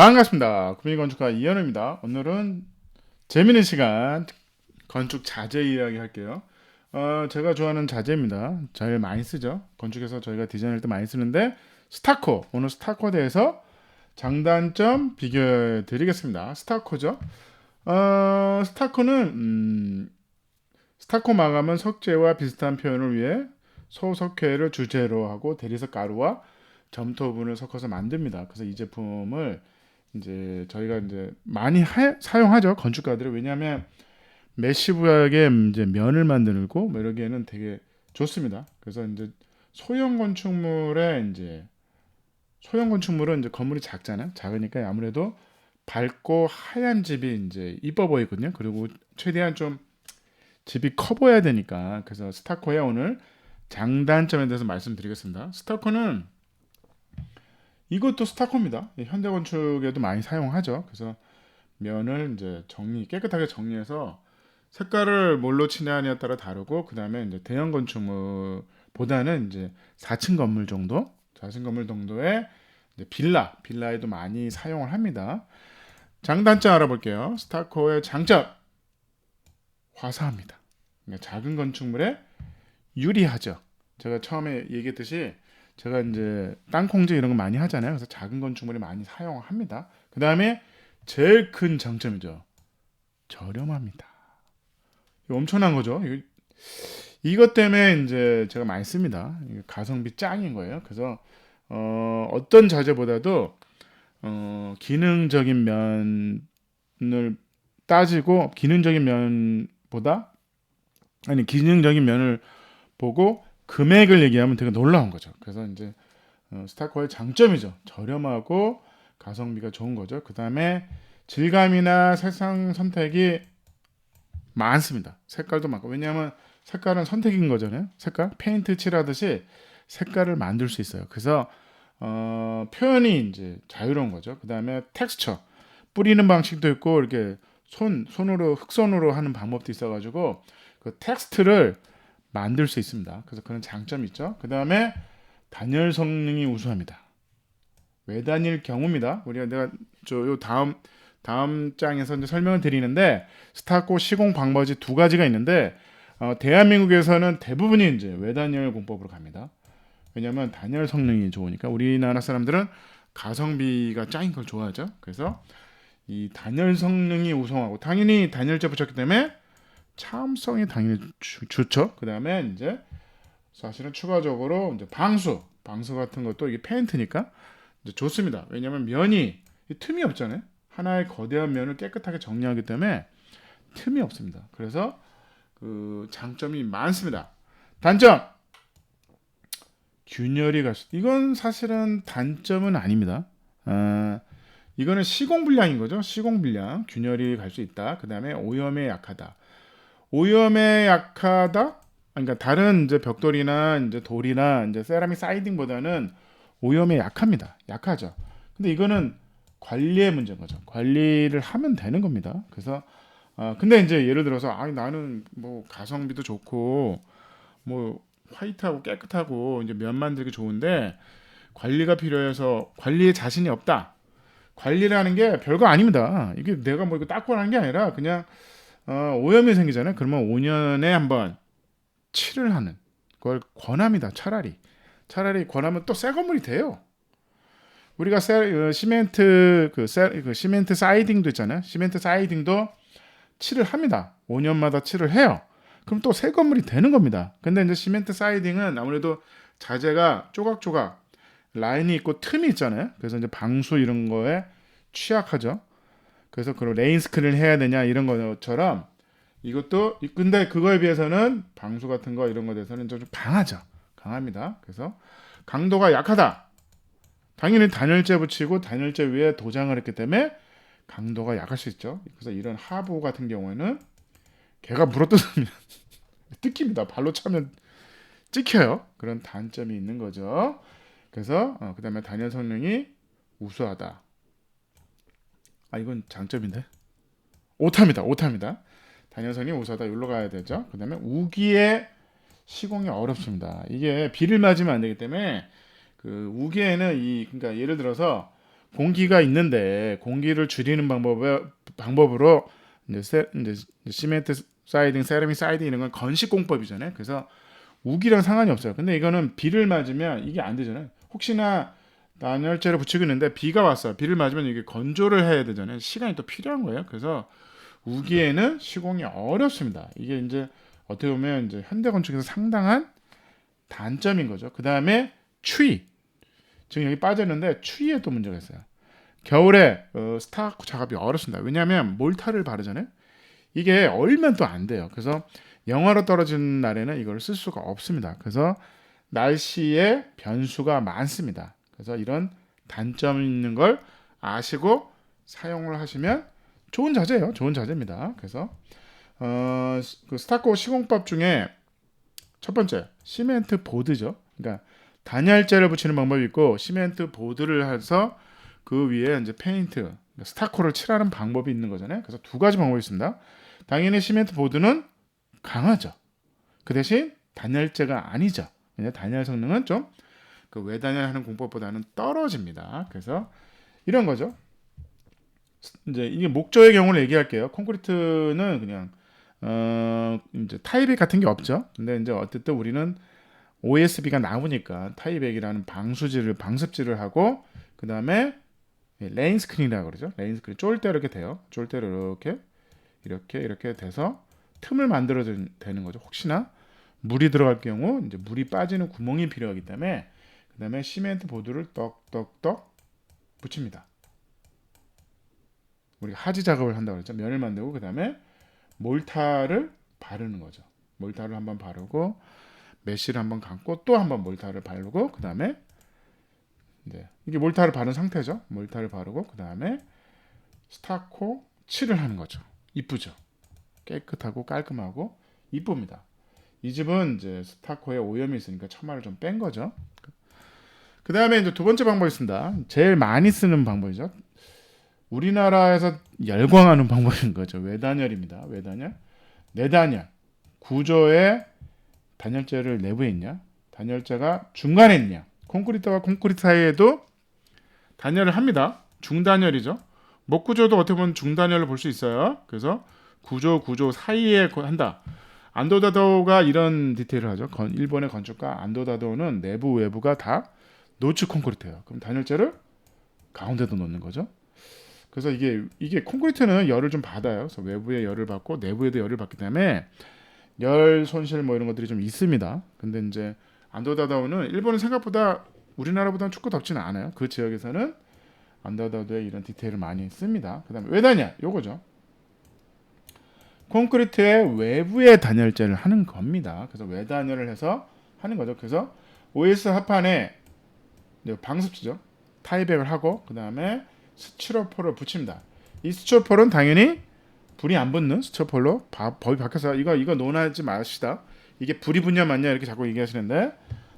반갑습니다. 구민건축가 이현우입니다. 오늘은 재미있는 시간 건축 자재 이야기 할게요. 어, 제가 좋아하는 자재입니다. 제일 많이 쓰죠. 건축에서 저희가 디자인할 때 많이 쓰는데 스타코. 오늘 스타코에 대해서 장단점 비교해 드리겠습니다. 스타코죠. 어, 스타코는 음, 스타코 마감은 석재와 비슷한 표현을 위해 소석회를 주재로 하고 대리석 가루와 점토분을 섞어서 만듭니다. 그래서 이 제품을 이제 저희가 이제 많이 하, 사용하죠 건축가들이 왜냐하면 메시브하게 이제 면을 만들고 뭐 이러기에는 되게 좋습니다. 그래서 이제 소형 건축물에 이제 소형 건축물은 이제 건물이 작잖아요. 작으니까 아무래도 밝고 하얀 집이 이제 이뻐 보이거든요. 그리고 최대한 좀 집이 커 보여야 되니까 그래서 스타코에 오늘 장단점에 대해서 말씀드리겠습니다. 스타코는 이것도 스타코입니다. 현대 건축에도 많이 사용하죠. 그래서 면을 이제 정리 깨끗하게 정리해서 색깔을 뭘로 칠하냐에 따라 다르고 그 다음에 이제 대형 건축물보다는 이제 4층 건물 정도, 4층 건물 정도의 빌라, 빌라에도 많이 사용을 합니다. 장단점 알아볼게요. 스타코의 장점 화사합니다. 그러니까 작은 건축물에 유리하죠. 제가 처음에 얘기했듯이 제가 이제 땅콩질 이런 거 많이 하잖아요. 그래서 작은 건축물에 많이 사용합니다. 그 다음에 제일 큰 장점이죠. 저렴합니다. 엄청난 거죠. 이거, 이것 때문에 이제 제가 많이 씁니다. 가성비 짱인 거예요. 그래서 어, 어떤 자재보다도 어, 기능적인 면을 따지고 기능적인 면보다 아니 기능적인 면을 보고 금액을 얘기하면 되게 놀라운 거죠. 그래서 이제 어, 스타코의 장점이죠. 저렴하고 가성비가 좋은 거죠. 그 다음에 질감이나 색상 선택이 많습니다. 색깔도 많고 왜냐하면 색깔은 선택인 거잖아요. 색깔 페인트 칠하듯이 색깔을 만들 수 있어요. 그래서 어, 표현이 이제 자유로운 거죠. 그 다음에 텍스처 뿌리는 방식도 있고 이렇게 손 손으로 흑손으로 하는 방법도 있어가지고 그 텍스트를 만들 수 있습니다. 그래서 그런 장점이 있죠. 그 다음에 단열 성능이 우수합니다. 왜 다닐 경우입니다. 우리가 내가 저요 다음 다음 장에서 이제 설명을 드리는데 스타코 시공 방법이 두 가지가 있는데 어, 대한민국에서는 대부분이 이제 외단열 공법으로 갑니다. 왜냐하면 단열 성능이 좋으니까 우리나라 사람들은 가성비가 짱인 걸 좋아하죠. 그래서 이 단열 성능이 우성하고 당연히 단열재 붙였기 때문에 차음성이 당연히 주, 좋죠. 그 다음에 이제 사실은 추가적으로 이제 방수, 방수 같은 것도 이게 페인트니까 좋습니다. 왜냐하면 면이 틈이 없잖아요. 하나의 거대한 면을 깨끗하게 정리하기 때문에 틈이 없습니다. 그래서 그 장점이 많습니다. 단점 균열이 갈 수. 이건 사실은 단점은 아닙니다. 어, 이거는 시공 불량인 거죠. 시공 불량, 균열이 갈 수 있다. 그 다음에 오염에 약하다. 오염에 약하다. 그러니까 다른 이제 벽돌이나 이제 돌이나 이제 세라믹 사이딩보다는 오염에 약합니다. 약하죠. 근데 이거는 관리의 문제인 거죠. 관리를 하면 되는 겁니다. 그래서 어, 근데 이제 예를 들어서 아 나는 뭐 가성비도 좋고 뭐 화이트하고 깨끗하고 이제 면 만들기 좋은데 관리가 필요해서 관리에 자신이 없다. 관리라는 게 별거 아닙니다. 이게 내가 뭐 이거 닦고 하는 게 아니라 그냥 어, 오염이 생기잖아요. 그러면 5년에 한번 칠을 하는 걸 권합니다. 차라리 차라리 권하면 또 새 건물이 돼요. 우리가 세, 어, 시멘트 그, 세, 그 시멘트 사이딩도 있잖아요. 시멘트 사이딩도 칠을 합니다. 5년마다 칠을 해요. 그럼 또 새 건물이 되는 겁니다. 근데 이제 시멘트 사이딩은 아무래도 자재가 조각조각 라인이 있고 틈이 있잖아요. 그래서 이제 방수 이런 거에 취약하죠. 그래서 그런 레인 스크린을 해야 되냐 이런 것처럼 이것도 근데 그거에 비해서는 방수 같은 거 이런 거에 대해서는 좀 강하죠. 강합니다. 그래서 강도가 약하다. 당연히 단열재 붙이고 단열재 위에 도장을 했기 때문에 강도가 약할 수 있죠. 그래서 이런 하부 같은 경우에는 개가 물어뜯으면 뜯깁니다. 발로 차면 찍혀요. 그런 단점이 있는 거죠. 그래서 어, 그 다음에 단열 성능이 우수하다. 아 이건 장점인데. 오타입니다. 오타입니다. 성능이 우수하다. 여기로 가야 되죠. 그 다음에 우기에 시공이 어렵습니다. 이게 비를 맞으면 안 되기 때문에 그 우기에는 이 그러니까 예를 들어서 공기가 있는데 공기를 줄이는 방법에 방법으로 이제, 세, 이제 시멘트 사이딩, 세라믹 사이딩 이런 건 건식 공법이잖아요. 그래서 우기랑 상관이 없어요. 근데 이거는 비를 맞으면 이게 안 되잖아요. 혹시나 단열재를 붙이고 있는데 비가 왔어요. 비를 맞으면 이게 건조를 해야 되잖아요. 시간이 또 필요한 거예요. 그래서 우기에는 시공이 어렵습니다. 이게 이제 어떻게 보면 이제 현대 건축에서 상당한 단점인 거죠. 그 다음에 추위. 지금 여기 빠졌는데 추위에 또 문제가 있어요. 겨울에 어, 스타크 작업이 어렵습니다. 왜냐하면 몰타를 바르잖아요. 이게 얼면 또 안 돼요. 그래서 영하로 떨어지는 날에는 이걸 쓸 수가 없습니다. 그래서 날씨에 변수가 많습니다. 그래서 이런 단점 있는 걸 아시고 사용을 하시면 좋은 자재예요. 좋은 자재입니다. 그래서 어, 그 스타코 시공법 중에 첫 번째 시멘트 보드죠. 그러니까 단열재를 붙이는 방법이 있고 시멘트 보드를 해서 그 위에 이제 페인트 스타코를 칠하는 방법이 있는 거잖아요. 그래서 두 가지 방법이 있습니다. 당연히 시멘트 보드는 강하죠. 그 대신 단열재가 아니죠. 단열 성능은 좀 그 외단열하는 공법보다는 떨어집니다. 그래서 이런 거죠. 이제 이게 목조의 경우를 얘기할게요. 콘크리트는 그냥 어 이제 타이백 같은 게 없죠. 근데 이제 어쨌든 우리는 OSB가 나오니까 타이백이라는 방수지를 방습지를 하고 그 다음에 레인 스크린이라고 그러죠. 레인 스크린 쫄 때 이렇게 돼요. 쫄 때 이렇게 이렇게 이렇게 돼서 틈을 만들어 되는 거죠. 혹시나 물이 들어갈 경우 이제 물이 빠지는 구멍이 필요하기 때문에 그 다음에 시멘트 보드를 떡떡떡 붙입니다. 우리가 하지 작업을 한다고 그랬죠. 면을 만들고 그 다음에 몰타를 바르는 거죠. 몰타를 한번 바르고 메쉬를 한번 감고 또 한번 몰타를 바르고 그 다음에 네. 이게 몰타를 바른 상태죠. 몰타를 바르고 그 다음에 스타코 칠을 하는 거죠. 이쁘죠. 깨끗하고 깔끔하고 이쁩니다. 이 집은 이제 스타코에 오염이 있으니까 처마를 좀 뺀 거죠. 그 다음에 이제 두 번째 방법이 있습니다. 제일 많이 쓰는 방법이죠. 우리나라에서 열광하는 방법인 거죠. 외단열입니다. 외단열. 내단열. 구조에 단열재를 내부에 있냐? 단열재가 중간에 있냐? 콘크리트와 콘크리트 사이에도 단열을 합니다. 중단열이죠. 목구조도 어떻게 보면 중단열을 볼수 있어요. 그래서 구조 구조 사이에 한다. 안도다도가 이런 디테일을 하죠. 일본의 건축가 안도다도는 내부 외부가 다 노츠 콘크리트예요. 그럼 단열재를 가운데도 놓는 거죠. 그래서 이게 이게 콘크리트는 열을 좀 받아요. 그래서 외부에 열을 받고 내부에도 열을 받기 때문에 열 손실 뭐 이런 것들이 좀 있습니다. 근데 이제 안도다도는 일본은 생각보다 우리나라보다는 춥고 덥지는 않아요. 그 지역에서는 안도다도에 이런 디테일을 많이 씁니다. 그다음에 왜 다냐? 요거죠. 콘크리트의 외부에 단열재를 하는 겁니다. 그래서 외단열을 해서 하는 거죠. 그래서 OS 합판에 방습지죠. 타이백을 하고 그 다음에 스티로폴을 붙입니다. 이 스티로폴은 당연히 불이 안 붙는 스티로폴로 법이 바뀌어서 이거 이거 논하지 마시다. 이게 불이 붙냐 맞냐 이렇게 자꾸 얘기하시는데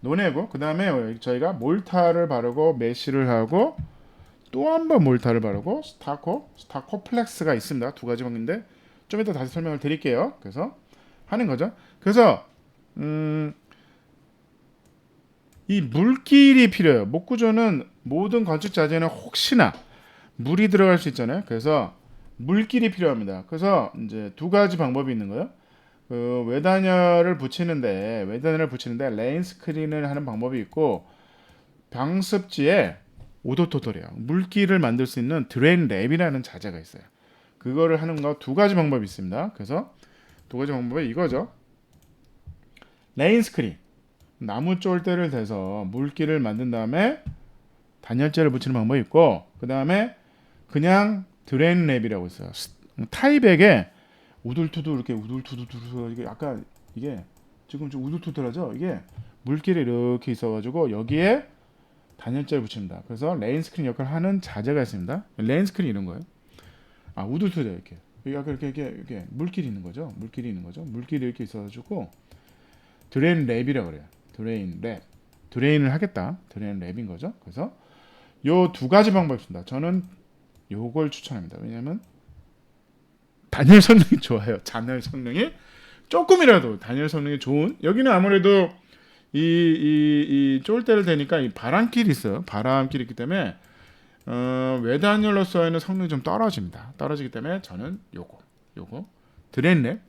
논해고 그 다음에 저희가 몰타를 바르고 메쉬를 하고 또 한 번 몰타를 바르고 스타코 스타코 플렉스가 있습니다. 두 가지 방인데 좀 이따 다시 설명을 드릴게요. 그래서 하는 거죠. 그래서 음, 이 물길이 필요해요. 목구조는 모든 건축 자재는 혹시나 물이 들어갈 수 있잖아요. 그래서 물길이 필요합니다. 그래서 이제 두 가지 방법이 있는 거예요. 그 외단열을 붙이는데 외단열을 붙이는데 레인 스크린을 하는 방법이 있고 방습지에 오도토돌이에요. 물길을 만들 수 있는 드레인 랩이라는 자재가 있어요. 그거를 하는 거 두 가지 방법이 있습니다. 그래서 두 가지 방법이 이거죠. 레인 스크린 나무 쫄대를 대서 물기를 만든 다음에 단열재를 붙이는 방법이 있고 그 다음에 그냥 드레인 랩이라고 있어요. 타이백에 우둘투두 이렇게 우둘투두두 이게 약간 이게 지금 좀 우둘투둘하죠. 이게 물길이 이렇게 있어가지고 여기에 단열재를 붙입니다. 그래서 레인 스크린 역할을 하는 자재가 있습니다. 레인 스크린 이런 거예요. 아 우둘투두 이렇게 약간 이렇게 이렇게, 이렇게 물길이 있는 거죠. 물길이 있는 거죠. 물길이 이렇게 있어가지고 드레인 랩이라고 그래요. 드레인 랩. 드레인을 하겠다. 드레인 랩인 거죠. 그래서 요 두 가지 방법이 있습니다. 저는 요걸 추천합니다. 왜냐하면 단열 성능이 좋아요. 단열 성능이 조금이라도 단열 성능이 좋은 여기는 아무래도 이 이 이 쫄대를 대니까 이 바람길이 있어요. 바람길이 있기 때문에 어, 외단열로서의 성능이 좀 떨어집니다. 떨어지기 때문에 저는 요거 요거 드레인 랩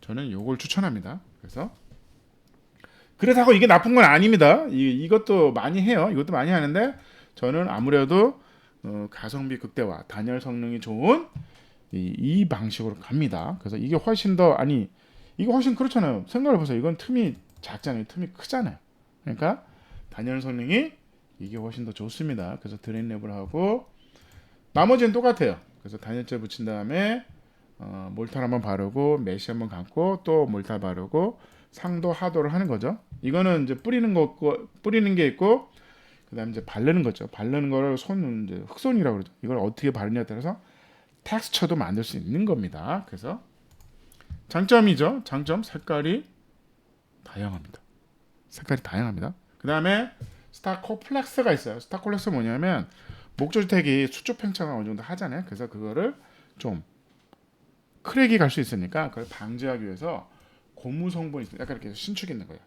저는 요걸 추천합니다. 그래서 그렇다고 이게 나쁜 건 아닙니다. 이, 이것도 많이 해요. 이것도 많이 하는데 저는 아무래도 어, 가성비 극대화, 단열 성능이 좋은 이, 이 방식으로 갑니다. 그래서 이게 훨씬 더 아니 이거 훨씬 그렇잖아요. 생각을 보세요. 이건 틈이 작잖아요. 틈이 크잖아요. 그러니까 단열 성능이 이게 훨씬 더 좋습니다. 그래서 드레인랩을 하고 나머지는 똑같아요. 그래서 단열재 붙인 다음에 어, 몰탈 한번 바르고 메시 한번 감고 또 몰탈 바르고 상도 하도를 하는 거죠. 이거는 이제 뿌리는 거 뿌리는 게 있고 그다음에 이제 바르는 거죠. 바르는 거를 손 이제 흑손이라고 그러죠. 이걸 어떻게 바르냐에 따라서 텍스처도 만들 수 있는 겁니다. 그래서 장점이죠. 장점 색깔이 다양합니다. 색깔이 다양합니다. 그다음에 스타코 플렉스가 있어요. 스타코 플렉스 뭐냐면 목조주택이 수축 팽창을 어느 정도 하잖아요. 그래서 그거를 좀 크랙이 갈 수 있으니까 그걸 방지하기 위해서 고무 성분이 있습니다. 약간 이렇게 신축이 있는 거예요.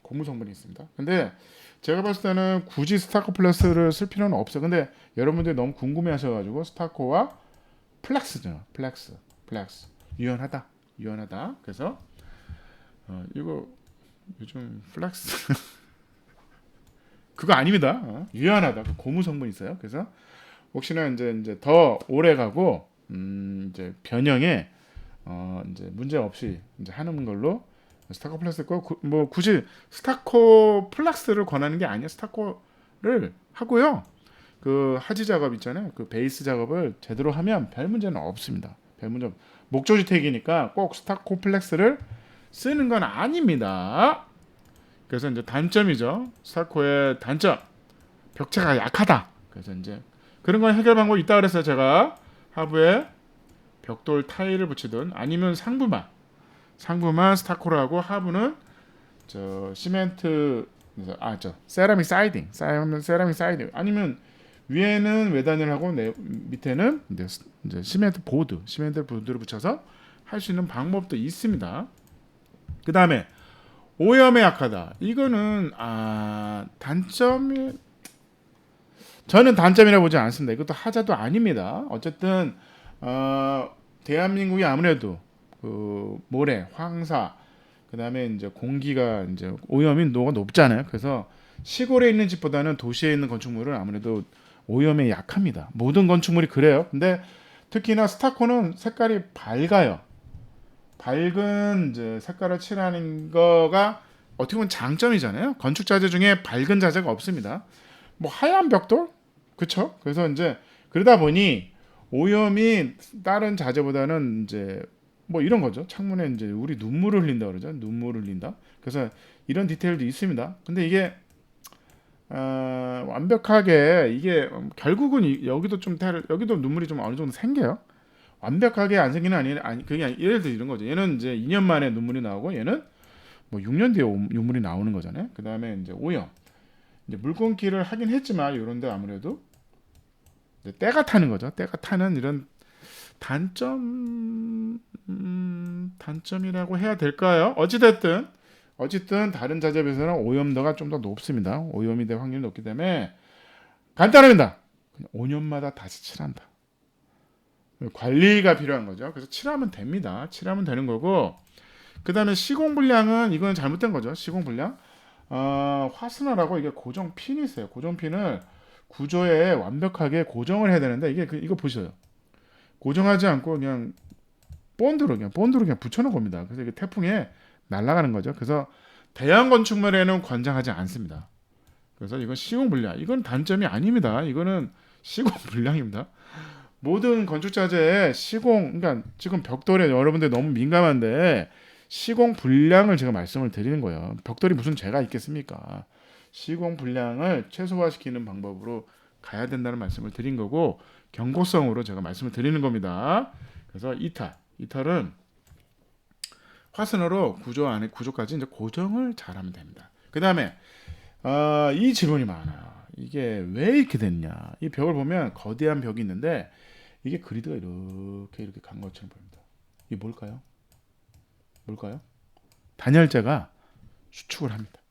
고무 성분이 있습니다. 근데 제가 봤을 때는 굳이 스타코 플렉스를 쓸 필요는 없어요. 근데 여러분들이 너무 궁금해하셔가지고 스타코와 플렉스죠. 플렉스, 플렉스 유연하다, 유연하다. 그래서 어, 이거 요즘 플렉스 그거 아닙니다. 어, 유연하다. 그 고무 성분 이 있어요. 그래서 혹시나 이제 이제 더 오래 가고 음, 이제 변형에 어, 이제 문제 없이 이제 하는 걸로 스타코 플렉스 거, 구, 뭐 굳이 스타코 플렉스를 권하는 게 아니에요. 스타코를 하고요. 그 하지 작업 있잖아요. 그 베이스 작업을 제대로 하면 별 문제는 없습니다. 별 문제 없. 목조주택이니까 꼭 스타코 플렉스를 쓰는 건 아닙니다. 그래서 이제 단점이죠. 스타코의 단점. 벽체가 약하다. 그래서 이제 그런 건 해결 방법이 있다 그래서 제가 하부에 벽돌 타일을 붙이든 아니면 상부만 상부만 스타코를 하고 하부는 저 시멘트 아 저 세라믹 사이딩 세라믹 사이딩 아니면 위에는 외단을 하고 내, 밑에는 이제, 이제 시멘트 보드 시멘트 보드를 붙여서 할 수 있는 방법도 있습니다. 그 다음에 오염에 약하다. 이거는 아 단점이 저는 단점이라고 보지 않습니다. 이것도 하자도 아닙니다. 어쨌든 어, 대한민국이 아무래도 그 모래, 황사, 그다음에 이제 공기가 이제 오염인도가 높잖아요. 그래서 시골에 있는 집보다는 도시에 있는 건축물은 아무래도 오염에 약합니다. 모든 건축물이 그래요. 근데 특히나 스타코는 색깔이 밝아요. 밝은 이제 색깔을 칠하는 거가 어떻게 보면 장점이잖아요. 건축 자재 중에 밝은 자재가 없습니다. 뭐 하얀 벽돌, 그렇죠? 그래서 이제 그러다 보니 오염이 다른 자재보다는 이제 뭐 이런 거죠. 창문에 이제 우리 눈물을 흘린다 그러죠. 눈물을 흘린다. 그래서 이런 디테일도 있습니다. 근데 이게 어, 완벽하게 이게 결국은 이, 여기도 좀 테를, 여기도 눈물이 좀 어느 정도 생겨요. 완벽하게 안 생기는 아니 아니 그게 아니, 예를 들어 이런 거죠. 얘는 이제 2년 만에 눈물이 나오고 얘는 뭐 6년 뒤에 오, 눈물이 나오는 거잖아요. 그 다음에 이제 오염. 이제 물건기를 하긴 했지만 이런데 아무래도 때가 타는 거죠. 때가 타는 이런 단점 음, 단점이라고 해야 될까요? 어찌됐든 어쨌든 다른 자재에 비해서는 오염도가 좀 더 높습니다. 오염이 될 확률이 높기 때문에 간단합니다. 5년마다 다시 칠한다. 관리가 필요한 거죠. 그래서 칠하면 됩니다. 칠하면 되는 거고 그 다음에 시공 불량은 이건 잘못된 거죠. 시공 불량. 어, 화스너라고 이게 고정 핀이 있어요. 고정 핀을 구조에 완벽하게 고정을 해야 되는데 이게 그, 이거 보셔요. 고정하지 않고 그냥 본드로 그냥 본드로 그냥 붙여놓은 겁니다. 그래서 이게 태풍에 날아가는 거죠. 그래서 대형 건축물에는 권장하지 않습니다. 그래서 이건 시공 불량. 이건 단점이 아닙니다. 이거는 시공 불량입니다. 모든 건축 자재에 시공 그러니까 지금 벽돌에 여러분들 너무 민감한데 시공 불량을 제가 말씀을 드리는 거예요. 벽돌이 무슨 죄가 있겠습니까? 시공 불량을 최소화시키는 방법으로 가야 된다는 말씀을 드린 거고 경고성으로 제가 말씀을 드리는 겁니다. 그래서 이탈, 이탈은 화선으로 구조 안에 구조까지 이제 고정을 잘하면 됩니다. 그 다음에 어, 이 질문이 많아요. 이게 왜 이렇게 됐냐? 이 벽을 보면 거대한 벽이 있는데 이게 그리드가 이렇게 이렇게 간 것처럼 보입니다. 이게 뭘까요? 뭘까요? 단열재가 수축을 합니다.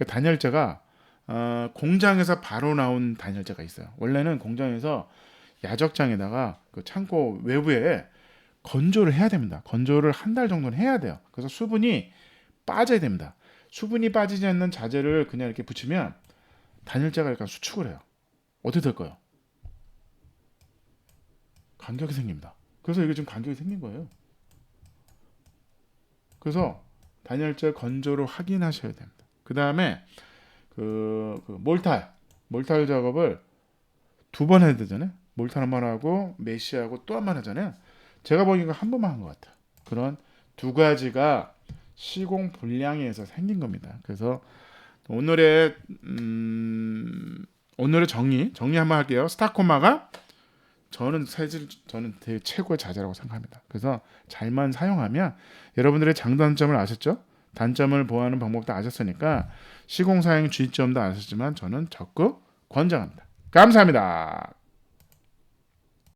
그 단열재가 어, 공장에서 바로 나온 단열재가 있어요. 원래는 공장에서 야적장에다가 그 창고 외부에 건조를 해야 됩니다. 건조를 한 달 정도는 해야 돼요. 그래서 수분이 빠져야 됩니다. 수분이 빠지지 않는 자재를 그냥 이렇게 붙이면 단열재가 약간 수축을 해요. 어떻게 될까요? 간격이 생깁니다. 그래서 이게 지금 간격이 생긴 거예요. 그래서 단열재 건조를 확인하셔야 됩니다. 그 다음에 그, 그 몰탈 몰탈 작업을 두 번 해야 되잖아요. 몰탈 한번 하고 메시하고 또 한 번 하잖아요. 제가 보기엔 한 번만 한 것 같아요. 그런 두 가지가 시공 불량에서 생긴 겁니다. 그래서 오늘의 음, 오늘의 정리 정리 한번 할게요. 스타코마가 저는 사실 저는 되게 최고의 자재라고 생각합니다. 그래서 잘만 사용하면 여러분들의 장단점을 아셨죠? 단점을 보호하는 방법도 아셨으니까 시공 사용 주의점도 아셨지만 저는 적극 권장합니다. 감사합니다.